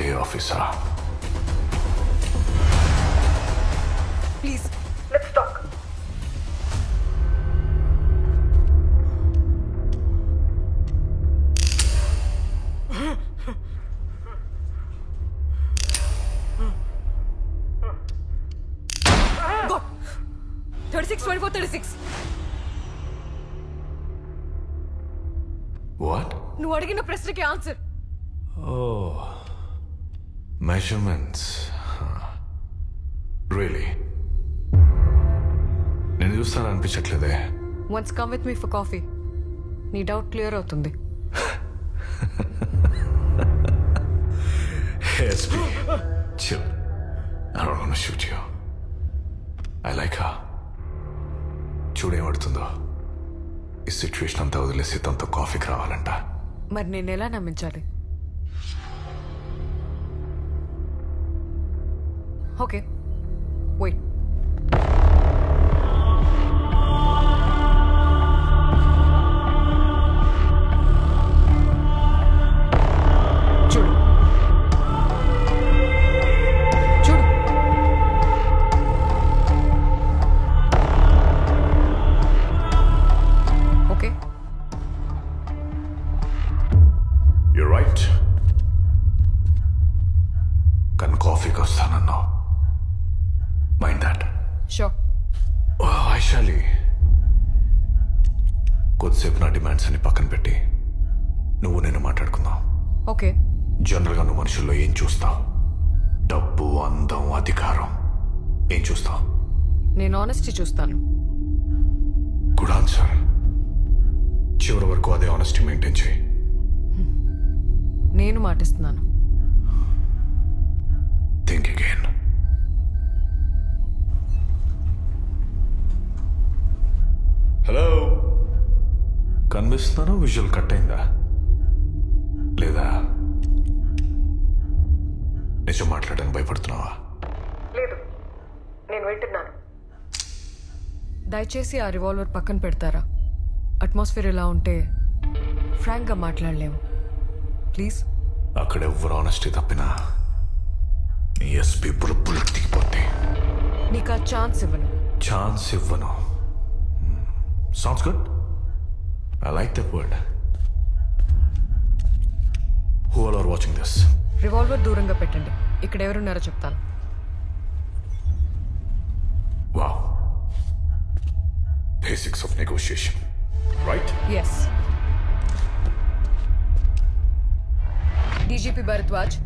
Day officer please let's talk thirty six twenty four thirty six what నువ్వు అడిగిన ప్రశ్నకి answer. Measurements really నేను చూస్తాను అనిపించట్లేదే. Once come with me for coffee నీ doubt clear అవుతుంది. SP chill you. I like her. చూడేమడుతుందో ఈ situation అంతా వదిలేసి తనతో కాఫీకి రావాలంట. మరి నేను ఎలా నమ్మించాలి? ఓకే వెయిట్ కొద్దిసేపు నా డిమాండ్స్ అన్ని పక్కన పెట్టి నువ్వు నేను మాట్లాడుకుందాం. ఓకే. జనరల్గా నువ్వు మనుషుల్లో ఏం చూస్తావు? డబ్బు అందం అధికారం ఏం చూస్తావు? నేను ఆనెస్టీ చూస్తాను. గుడ్ ఆన్సర్ చివరి వరకు అదే ఆనెస్టీ మెయింటైన్ చేయి. నేను మాటిస్తున్నాను. కనిపిస్తున్నాను విజువల్ కట్ అయిందా? లేదా? నిజం మాట్లాడడానికి భయపడుతున్నావా? లేదు. నేను వింటున్నాను. దయచేసి ఆ రివాల్వర్ పక్కన పెడతారా? అట్మాస్ఫియర్ ఇలా ఉంటే ఫ్రాంక్గా మాట్లాడలేము. ప్లీజ్. అక్కడ ఎవ్వరు ఆనెస్టీ తప్పినా నీ ఎస్పీ బుల్బుల్ దిగిపోతే నీకు ఆ ఛాన్స్ ఇవ్వను. ఛాన్స్ ఇవ్వను. Songs good I like that word who all are watching this revolver దూరంగా పెట్టండి. ఇక్కడ ఎవరున్నారో చెప్తాను. Wow basics of negotiation right yes DGP Bharadwaj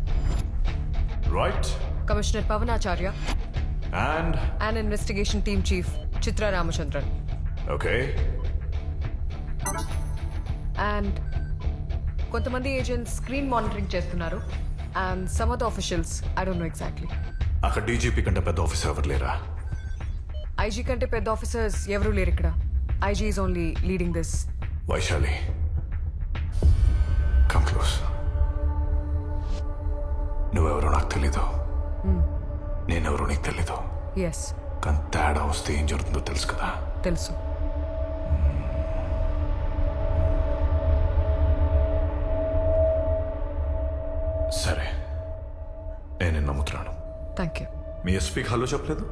right commissioner Pavanacharya and and investigation team chief Chitra Ramachandran okay and కొంతమంది agents screen monitoring చేస్తున్నారు. And some of officials I don't know exactly అక్కడ DGP కంటే పెద్ద officer ఎవరు లేరా? IG కంటే పెద్ద officers ఎవరూ లేరు ఇక్కడ. IG is only leading this Vaishali come close నువ్వెవరో నాకు తెలీదు. నేనెవరో నీకు తెలీదు. ఎస్ కానీ తేడా వస్తే ఏం జరుగుతుందో తెలుసు కదా? తెలుసు. మీ ఎస్పీకి హలో చెప్పలేదు?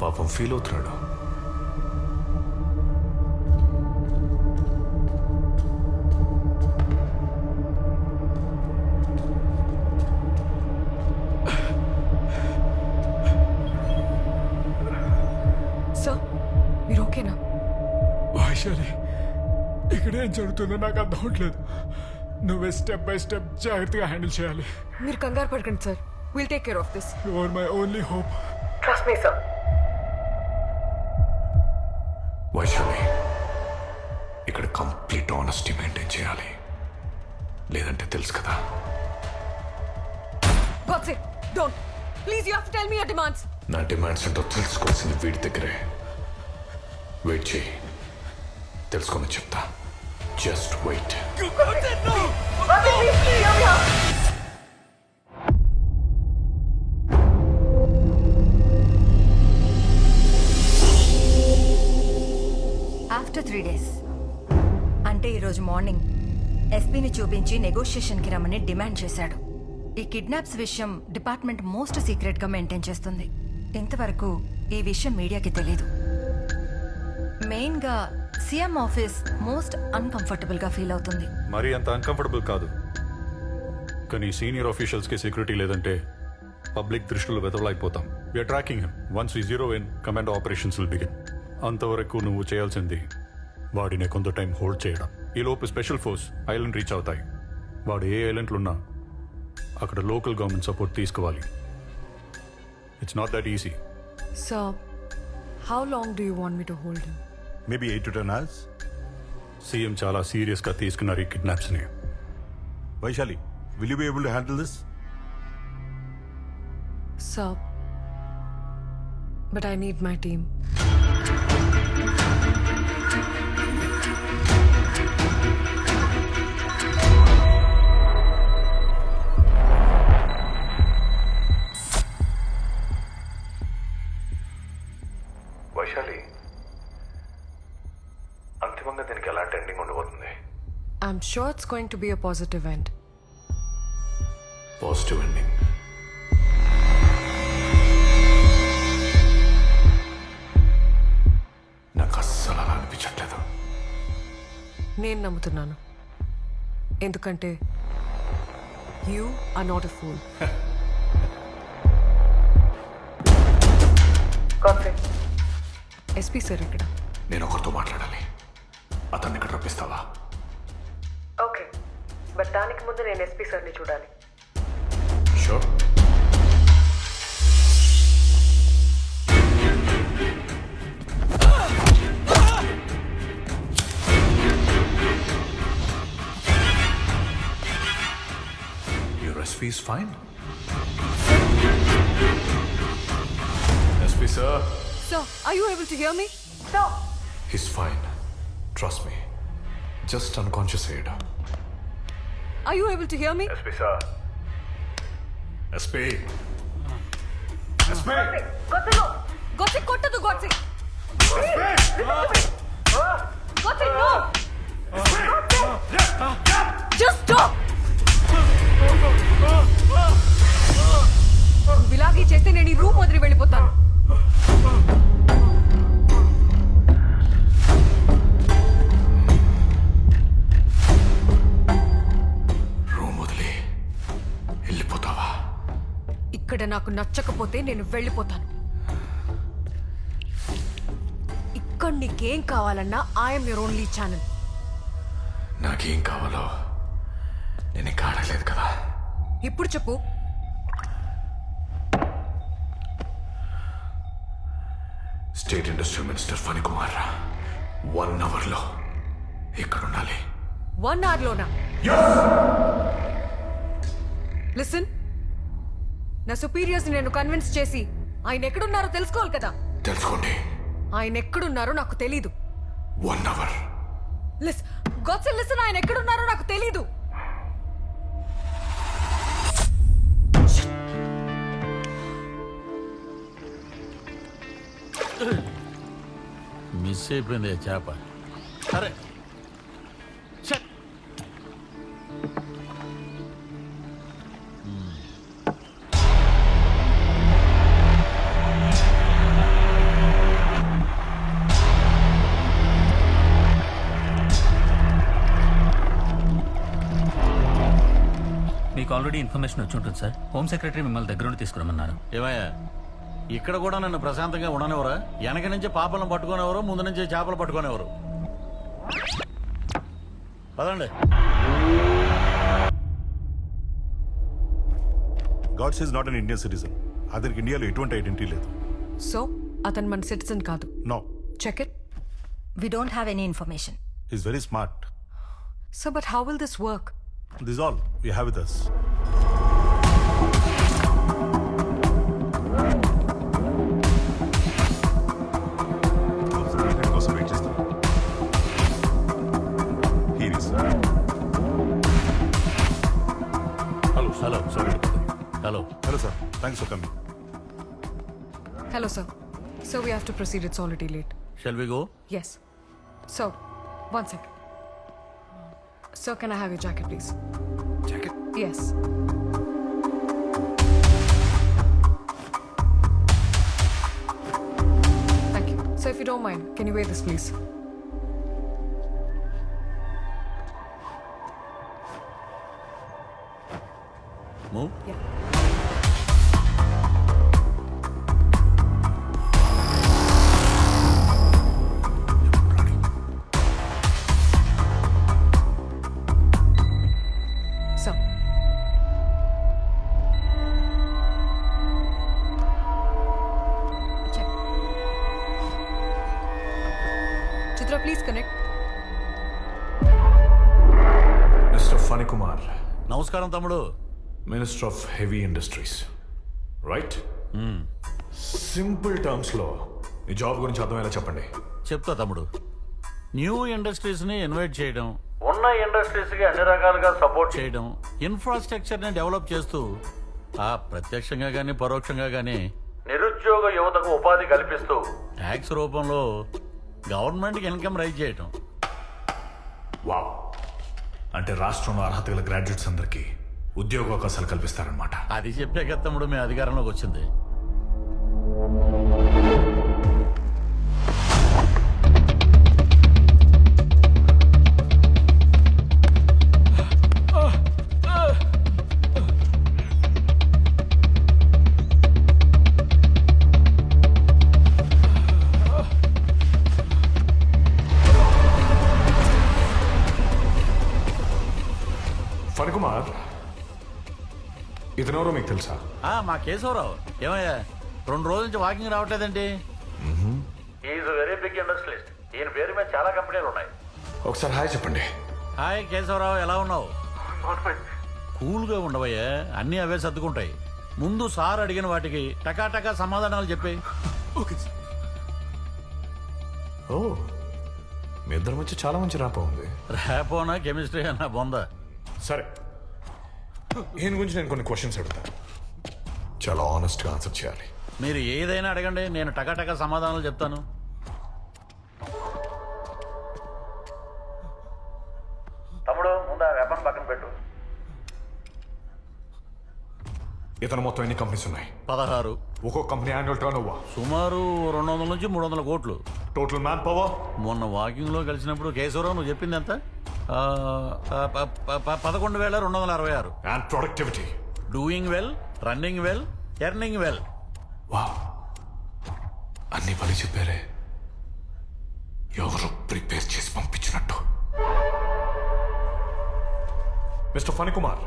పాపం ఫీల్ అవుతున్నాడు. సార్ మీరు ఓకేనా వైశాలి ఇక్కడ ఏం జరుగుతుందో నాకు అర్థం అవట్లేదు. నువ్వే స్టెప్ బై స్టెప్ జాగ్రత్తగా హ్యాండిల్ చేయాలి. మీరు కంగారు పడకండి sir will take care of this you are my only hope trust me sir Vaishali ఇక్కడ కంప్లీట్ ఆనెస్టీ మెయింటైన్ చేయాలి. లేదంటే తెలుసు కదా. Please tell me your demands నా డిమాండ్స్ ఏంటో తెలుసుకోవాల్సింది వీడి దగ్గరే. వెయిట్ చేయి. తెలుసుకొని చెప్తా. జస్ట్ వెయిట్ ఈరోజు చూపించి నెగోషియేషన్కి రమ్మని డిమాండ్ చేశాడు. ఈ కిడ్నాప్స్ విషయం డిపార్ట్మెంట్ మోస్ట్ సీక్రెట్గా మెయింటైన్ చేస్తుంది. ఇంతవరకు ఈ విషయం మీడియాకి తెలీదు. మెయిన్గా సీఎం ఆఫీస్ మోస్ట్ అన్కంఫర్టబుల్గా ఫీల్ అవుతుంది. మరి అంత అన్కంఫర్టబుల్ కాదు. కానీ సీనియర్ ఆఫీషియల్స్కి సెక్యూరిటీ లేదంటే పబ్లిక్ దృష్టిలో వెతవలైపోతాం we're tracking him once we zero in command operations will begin అంతవరకు నువ్వు చేయాల్సింది వాడిని కొంత టైం హోల్డ్ చేయడం. ఈలోపు స్పెషల్ ఫోర్స్ ఐలాండ్ రీచ్ అవుతాయి. వాడు ఏ ఐలాండ్లున్నా అక్కడ లోకల్ గవర్నమెంట్ సపోర్ట్ తీసుకోవాలి. It's not that easy sir how long do you want me to hold him maybe eight to ten hours CM చాలా సీరియస్గా తీసుకున్నారు ఈ కిడ్నాప్స్ని. Vaishali will you be able to handle this sir but I need my team I'm sure it's going to be a positive end. Positive ending నాకు అస్సలు అలా అనిపించట్లేదు. నేను నమ్ముతున్నాను. ఎందుకంటే you are not a fool SP sir ఇక్కడ. నేను ఒకరితో మాట్లాడాలి. అతన్ని ఇక్కడ రప్పిస్తావా? ముందు నేను ఎస్పీ సార్ని చూడాలి sure Your SP is fine? SP, sir. Sir, are you able to hear me? He's fine. Trust me. Just unconscious aid. Are you able to hear me? SP, sir. SP. SP. Gotsi కొట్టదు గోత్సి గోత్సి no నచ్చకపోతే నేను వెళ్ళిపోతాను. ఇక్కడ నీకేం కావాలన్నా I'm your only channel నాకేం కావాలో నేను ఇంకా అడగలేదు కదా. ఇప్పుడు చెప్పు. State industrial minister Phani Kumar రా వన్ అవర్లో ఇక్కడ ఉండాలి వన్ అవర్లోనా లిసన్ నా సుపీరియర్స్ నేను కన్విన్స్ చేసి ఆయన ఎక్కడున్నారో తెలుసుకోవాలి కదా. తెలుసుకోండి. ఆయన ఎక్కడున్నారో నాకు తెలీదు. వన్ అవర్ లిస్ గొత్స లిసన్ ఆయన ఎక్కడున్నారో నాకు తెలీదు. మిస్ అయిపోయింది చేప. ఆల్రెడీ ఇన్ఫర్మేషన్ వచ్చి ఉంటుంది సార్. హోమ్ సెక్రటరీ మిమ్మల్ని దగ్గర నుండి తీసుకురమ్మన్నారు. ఏమయ్యా ఇక్కడ కూడా నన్ను ప్రశాంతంగా ఉండనివరా వెనక నుంచి పాపలను పట్టుకునేవారు ముందు నుంచి చేపలు పట్టుకునేవారు. పదండి. Godse is not an Indian citizen. అతనికి ఇండియాలో ఎటువంటి ఐడెంటిటీ లేదు. సో అతను మన సిటిజన్ కాదు. No. Check it we don't have any information is very smart so but how will this work This all we have with us కోసం wait చేస్తాం Here is. Hello hello sorry hello Hello, sir. Thanks for coming. Hello sir so we have to proceed it's already late shall we go yes so one second So can I have your jacket, please? Jacket? Yes. Thank you. So, if you don't mind, can you wear this, please? Move? Yeah. Phanikumar. నమస్కారం తమ్ముడు. Minister of heavy industries right simple టర్మ్స్లో ఈ job గురించి అర్థమయ్యేలా చెప్పండి. చెప్తా తమ్ముడు. New ఇండస్ట్రీస్ని invite చేయడం ఉన్న ఇండస్ట్రీస్కి అన్ని రకాలుగా సపోర్ట్ చేయడం ఇన్ఫ్రాస్ట్రక్చర్ని డెవలప్ చేస్తూ ఆ ప్రత్యక్షంగా గానీ పరోక్షంగా గానీ నిరుద్యోగ యువతకు ఉపాధి కల్పిస్తూ ట్యాక్స్ రూపంలో గవర్నమెంట్కి ఇన్కమ్ రైజ్ చేయడం వావ్ అంటే రాష్ట్రంలో అర్హత గల గ్రాడ్యుయేట్స్ అందరికీ ఉద్యోగ అవకాశాలు కల్పిస్తారనమాట అది చెప్పే గతముడు మేము మీ అధికారంలోకి వచ్చింది. ఇతనెవరో మీకు తెలుసా? ఆ, మా కేశవరావు. ఏమయ్యా రెండు రోజుల నుంచి వాకింగ్ రావట్లేదండి? ఈజ్ వెరీ బిగ్ ఇండస్ట్రియలిస్ట్ ఈయన పేరు మీద చాలా కంపెనీలు ఉన్నాయి. ఒకసారి హాయ్ చెప్పండి. హాయ్ కేశవరావు ఎలా ఉన్నావు? కూల్గా ఉండవయ్యా అన్నీ అవే సర్దుకుంటాయి. ముందు సార్ అడిగిన వాటికి టకాటకా సమాధానాలు చెప్పి. ఓ మీ ఇద్దరి మధ్య చాలా మంచి రాప ఉంది. రేపోనా కెమిస్ట్రీ అన్న బొంద? సరే. ఈయన గురించి నేను కొన్ని క్వశ్చన్స్ అడుగుతాను చాలా ఆనెస్ట్గా ఆన్సర్ చేయాలి. మీరు ఏదైనా అడగండి నేను టకాటకా సమాధానాలు చెప్తాను. తమ్ముడు ముందు ఆ వెపన్ పక్కన పెట్టు. ఇతను మొత్తం ఎన్ని కంపెనీస్ ఉన్నాయి? పదహారు. ఒక్కో కంపెనీ యాన్యువల్ టర్న్ ఓవర్ సుమారు రెండు వందల నుంచి మూడు వందల కోట్లు. టోటల్ మ్యాన్ పవర్ మొన్న వాకింగ్లో కలిసినప్పుడు కేశవరావు నువ్వు చెప్పింది ఎంత? పదకొండు వేల రెండు వందల అరవై ఆరు. And productivity doing well running well earning well వా అన్ని పని చెప్పారే. ఎవరు ప్రిపేర్ చేసి పంపించినట్టు? మిస్టర్ ఫణికుమార్.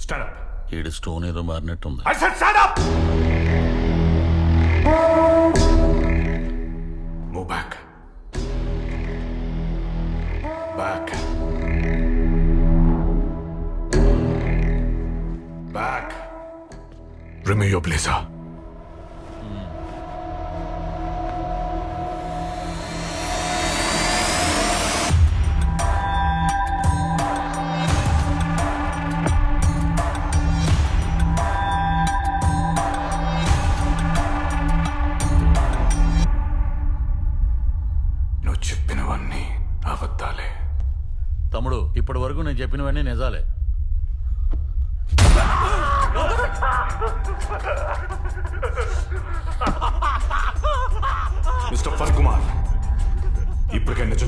స్టాండ్ అప్ ఈడు స్టోన్ ఏదో మారినట్టుంది. I said stand up! Remove your నువ్వు చెప్పినవన్నీ అబద్ధాలే. తమ్ముడు ఇప్పటి వరకు నేను చెప్పినవన్నీ నిజాలే.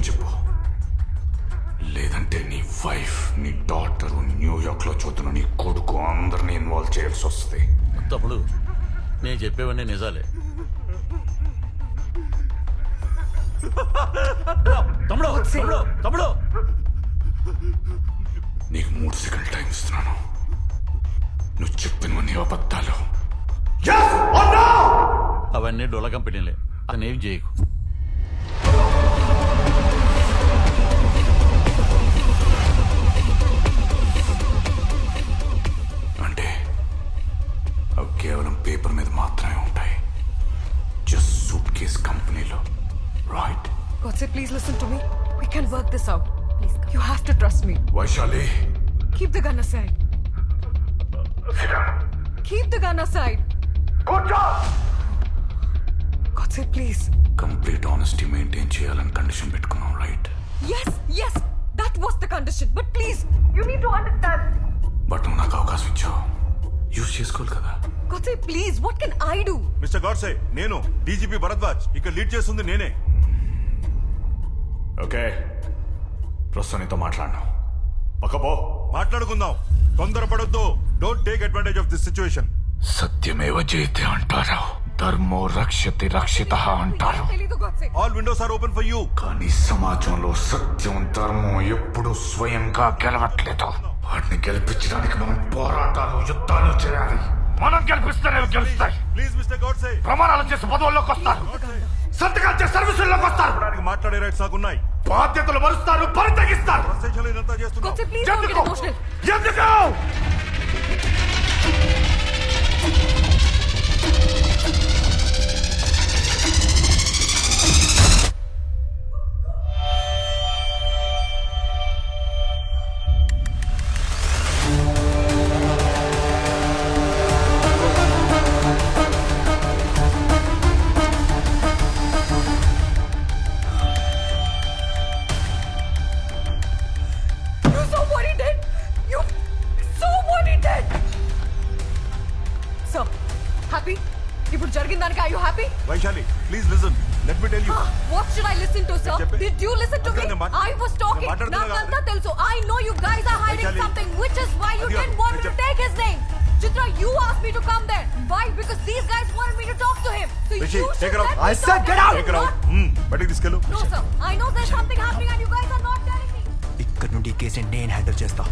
చెప్పు. లేదంటే నీ వైఫ్ నీ డాటర్ న్యూయార్క్లో చూస్తున్న నీ కొడుకు అందరినీ ఇన్వాల్వ్ చేయాల్సి వస్తుంది. తమ్ముడు నేను చెప్పేవన్నీ నిజాలే. తమ్ముడు తమ్ముడు తమ్ముడు! నీకు మూడు సెకండ్ టైం ఇస్తున్నాను. నువ్వు చెప్పినవన్నీ అబద్ధాలు. అవన్నీ డొల కంపెనీలే. అతను చేయకు. Vaishali. Keep the gun aside. Keep the gun aside. Godse, please. Complete honesty maintain చేయాలని కండిషన్ పెట్టుకున్నాం right Yes, yes. That's that was the condition but please you need to understand but నువ్వు నాకు అవకాశం ఇచ్చావు. యూజ్ చేసుకోవాలి కదా. Godse please what can I do Mister Godse నేను DGP Bharadwaj ఇక్కడ లీడ్ చేస్తుంది నేనే. ఓకే ప్రస్తుతం నీతో మాట్లాడను. పక్కపో మాట్లాడుకుందాం. తొందరపడొద్దు. Don't take advantage of this situation సత్యమేవ జయతే అంటారు. ధర్మో రక్షతి రక్షిత అంటారు. All windows are open for you కానీ సమాజంలో సత్యం ధర్మం ఎప్పుడు స్వయంగా గెలవట్లేదు. వాటిని గెలిపించడానికి మనం పోరాటాలు యుద్ధాలు చేయాలి. మనం గెలిపిస్తేనే గెలుస్తాయి. Please Mister Godse. ప్రమాణాలు చేసి పదవుల్లోకి వస్తారు. సంతకాలు చేసి సర్వీసుల్లోకి వస్తారు. మాట్లాడే రైట్స్ నాకున్నాయి. బాధ్యతలు మరుస్తారు పరితగిస్తారు. ఎందుకు ఎందుకు? టేక్ అవుట్ not- బయటికి తీసుకెళ్ళు no sir I know there's something happening and you guys are not telling me ఇక్కడ నుండి ఈ కేసుని నేను హ్యాండిల్ చేస్తా